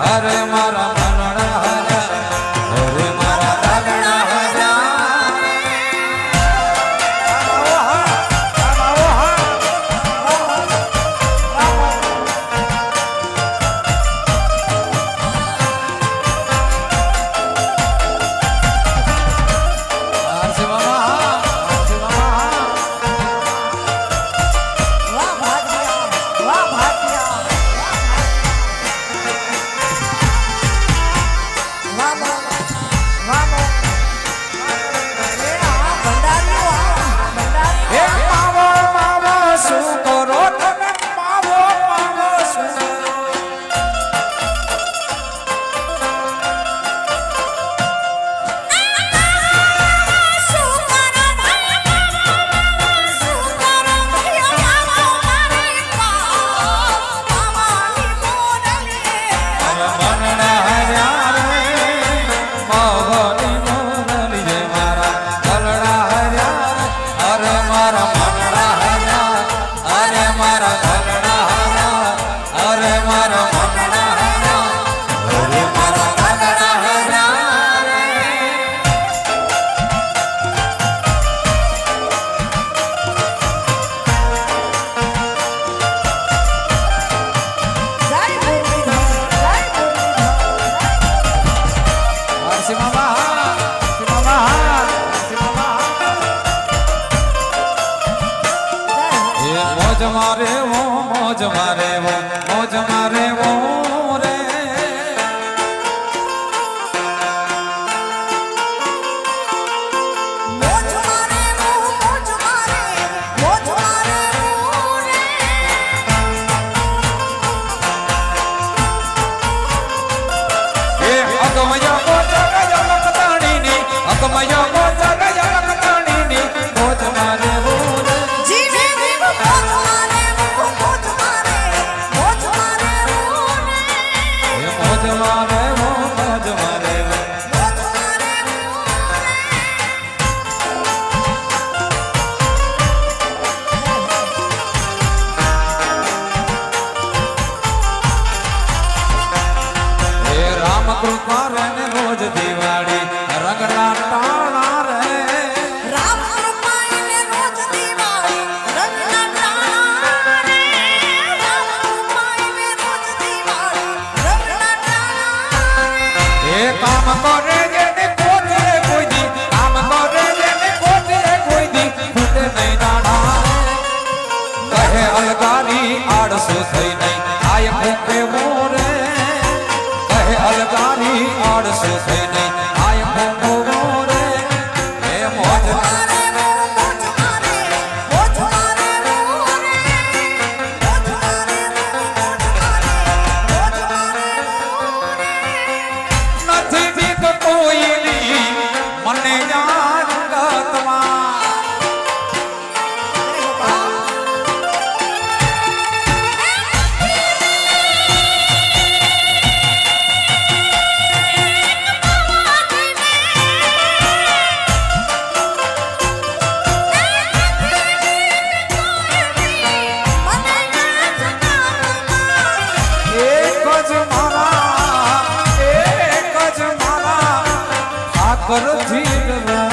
હરે મારા મોજ મારે વો મોજ મારે વો રે. એ અગમય કૃપા રે ને રોજ દિવાળી રગડા ટાણા રે રામ રોજ દિવાળી રગડા ટાણા રે રામ રોજ દિવાળી રગડા ટાણા રે એ કામ કરે સાગરથી ડરા